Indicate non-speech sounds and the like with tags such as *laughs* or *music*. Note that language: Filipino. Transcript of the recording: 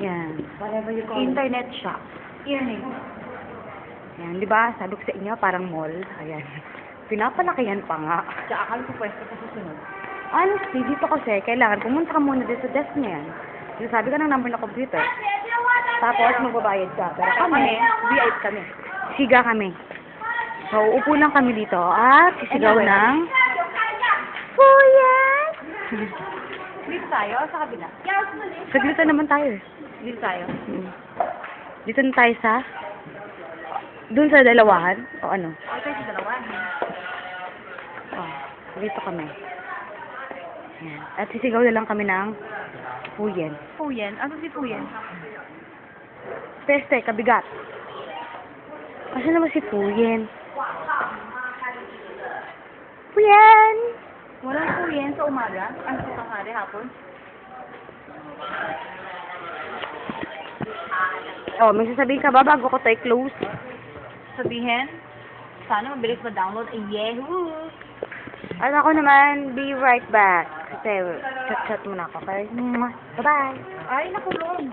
Yan. Whatever you call it. Internet shop. Earring. Yan, di ba? Sabi ko sa inyo, parang mall. Ayan. Pinapalakihan pa nga. Tsaka akala ko pwesto sa susunod. Honestly, dito kasi, kailangan pumunta ka muna dito sa desk niya yan. Sabi ka ng number ng computer. Tapos, magbabayad ka. Pero kami, VIP kami. Siga kami. So, upo lang kami dito at sisigaw ng... Puyat! *laughs* Dito tayo sa kabila? Saglita naman tayo eh. Dito tayo. Mm. Dito na tayo sa... Doon sa dalawahan? O ano? Okay, sa dalawa. Oh, dito kami. Yan. At sisigaw na lang kami ng puyen. Puyen. Ano si Puyen? Peste, kabigat. Kasi naman si Puyen. Puyen! Walang Puyen sa umaga? Ano sa tanghali hapon? Oh, may sasabihin ka ba bago ko tayo close? Sabihin, sana mabilis ma-download ang Yahoo! At ako naman, be right back. Kasi, chat-chat muna ako, okay? Bye-bye! Ay, nakulong!